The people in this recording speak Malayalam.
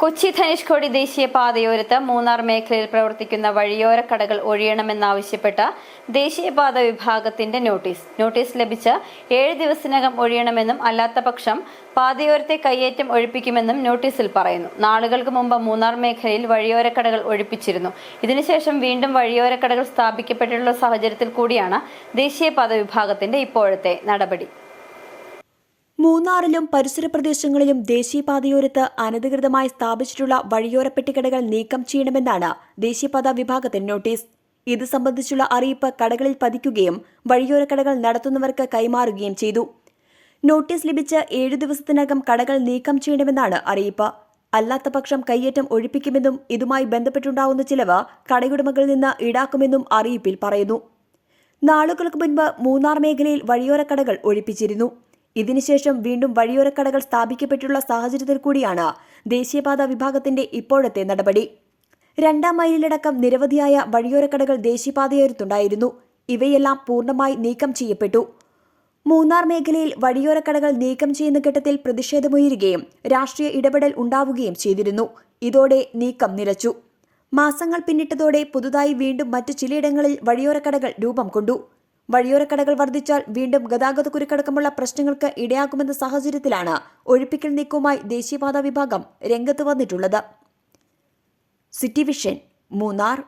കൊച്ചി ധനുഷ്കോടി ദേശീയപാതയോരത്ത് മൂന്നാർ മേഖലയിൽ പ്രവർത്തിക്കുന്ന വഴിയോര കടകൾ ഒഴിയണമെന്നാവശ്യപ്പെട്ട ദേശീയപാത വിഭാഗത്തിന്റെ നോട്ടീസ്. നോട്ടീസ് ലഭിച്ച് ഏഴ് ദിവസത്തിനകം ഒഴിയണമെന്നും അല്ലാത്ത പക്ഷം പാതയോരത്തെ കയ്യേറ്റം ഒഴിപ്പിക്കുമെന്നും നോട്ടീസിൽ പറയുന്നു. നാളുകൾക്ക് മുമ്പ് മൂന്നാർ മേഖലയിൽ വഴിയോര കടകൾ ഒഴിപ്പിച്ചിരുന്നു. ഇതിനുശേഷം വീണ്ടും വഴിയോര കടകൾ സ്ഥാപിക്കപ്പെട്ടിട്ടുള്ള സാഹചര്യത്തിൽ കൂടിയാണ് ദേശീയപാത വിഭാഗത്തിന്റെ ഇപ്പോഴത്തെ നടപടി. മൂന്നാറിലും പരിസര പ്രദേശങ്ങളിലും ദേശീയപാതയോരത്ത് അനധികൃതമായി സ്ഥാപിച്ചിട്ടുള്ള വഴിയോര പെട്ടിക്കടകൾ നീക്കം ചെയ്യണമെന്നാണ് ദേശീയപാത വിഭാഗത്തിന്റെ നോട്ടീസ്. ഇത് സംബന്ധിച്ചുള്ള അറിയിപ്പ് കടകളിൽ പതിക്കുകയും വഴിയോര കടകൾ നടത്തുന്നവർക്ക് കൈമാറുകയും ചെയ്തു. നോട്ടീസ് ലഭിച്ച് ഏഴു ദിവസത്തിനകം കടകൾ നീക്കം ചെയ്യണമെന്നാണ് അറിയിപ്പ്. അല്ലാത്തപക്ഷം കയ്യേറ്റം ഒഴിപ്പിക്കുമെന്നും ഇതുമായി ബന്ധപ്പെട്ടുണ്ടാവുന്ന ചിലവ് കടയുടമകളിൽ നിന്ന് ഈടാക്കുമെന്നും അറിയിപ്പിൽ പറയുന്നു. നാളുകൾക്ക് മുൻപ് മൂന്നാർ മേഖലയിൽ വഴിയോര കടകൾ ഒഴിപ്പിച്ചിരുന്നു. ഇതിനുശേഷം വീണ്ടും വഴിയോരക്കടകൾ സ്ഥാപിക്കപ്പെട്ടിട്ടുള്ള സാഹചര്യത്തിൽ കൂടിയാണ് ദേശീയപാത വിഭാഗത്തിന്റെ ഇപ്പോഴത്തെ നടപടി. രണ്ടാം മൈലിലടക്കം നിരവധിയായ വഴിയോരക്കടകൾ ദേശീയപാതയോരത്തുണ്ടായിരുന്നു. ഇവയെല്ലാം പൂർണമായി നീക്കം ചെയ്യപ്പെട്ടു. മൂന്നാർ മേഖലയിൽ വഴിയോരക്കടകൾ നീക്കം ചെയ്യുന്ന ഘട്ടത്തിൽ പ്രതിഷേധമുയരുകയും രാഷ്ട്രീയ ഇടപെടൽ ഉണ്ടാവുകയും ചെയ്തിരുന്നു. ഇതോടെ നീക്കം നിലച്ചു. മാസങ്ങൾ പിന്നിട്ടതോടെ പുതുതായി വീണ്ടും മറ്റു ചിലയിടങ്ങളിൽ വഴിയോരക്കടകൾ രൂപം കൊണ്ടു. വഴിയോര കടകൾ വർദ്ധിച്ചാൽ വീണ്ടും ഗതാഗത കുരുക്കടക്കമുള്ള പ്രശ്നങ്ങൾക്ക് ഇടയാകുമെന്ന സാഹചര്യത്തിലാണ് ഒഴിപ്പിക്കൽ നീക്കവുമായി ദേശീയപാത വിഭാഗം രംഗത്ത് വന്നിട്ടുള്ളത്. City vision Munnar.